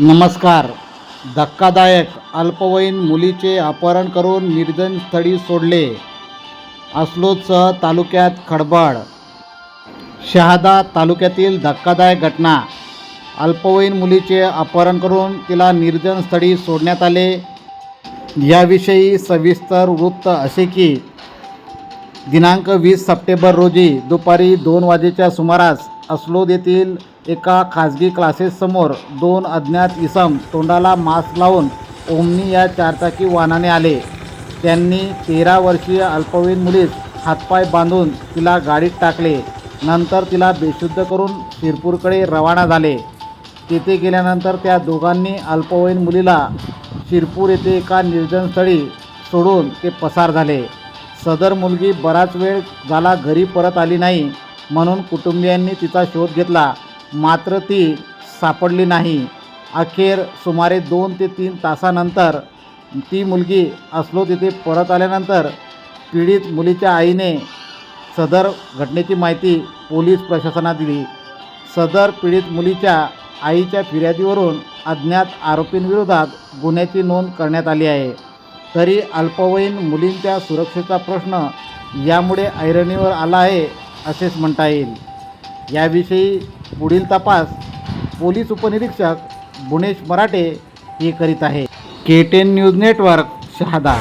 नमस्कार. धक्कादायक अल्पवयीन मुलीचे अपहरण करून निर्जन स्थळी सोडले. अस्लोदसह तालुक्यात खडबड. शहादा तालुक्यातील धक्कादायक घटना. अल्पवयीन मुलीचे अपहरण करून तिला निर्जन स्थळी सोडण्यात आले. याविषयी सविस्तर वृत्त असे की दिनांक वीस सप्टेंबर रोजी दुपारी दोन वाजेच्या सुमारास अस्लोद येथील एका खाजगी क्लासेससमोर दोन अज्ञात इसम तोंडाला मास्क लावून ओमनी या चारचाकी वाहनाने आले. त्यांनी तेरा वर्षीय अल्पवयीन मुलीस हातपाय बांधून तिला गाडीत टाकले. नंतर तिला बेशुद्ध करून शिरपूरकडे रवाना झाले. तेथे गेल्यानंतर त्या दोघांनी अल्पवयीन मुलीला शिरपूर येथे एका निर्जनस्थळी सोडून ते पसार झाले. सदर मुलगी बराच वेळ झाला घरी परत आली नाही. म्हणून कुटुंबियांनी तिचा शोध घेतला. मात्र ती सापडली नाही. अखेर सुमारे दोन ते तीन तासानंतर ती मुलगी असलो तिथे परत आल्यानंतर पीडित मुलीच्या आईने सदर घटनेची माहिती पोलीस प्रशासनात दिली. सदर पीडित मुलीच्या आईच्या फिर्यादीवरून अज्ञात आरोपींविरोधात गुन्ह्याची नोंद करण्यात आली आहे. तरी अल्पवयीन मुलींच्या सुरक्षेचा प्रश्न यामुळे ऐरणीवर आला आहे असेच म्हणता येईल. याविषयी पुढील तपास पोलीस उपनिरीक्षक गुणेश मराठे हे करीत आहे K ten news network Shahada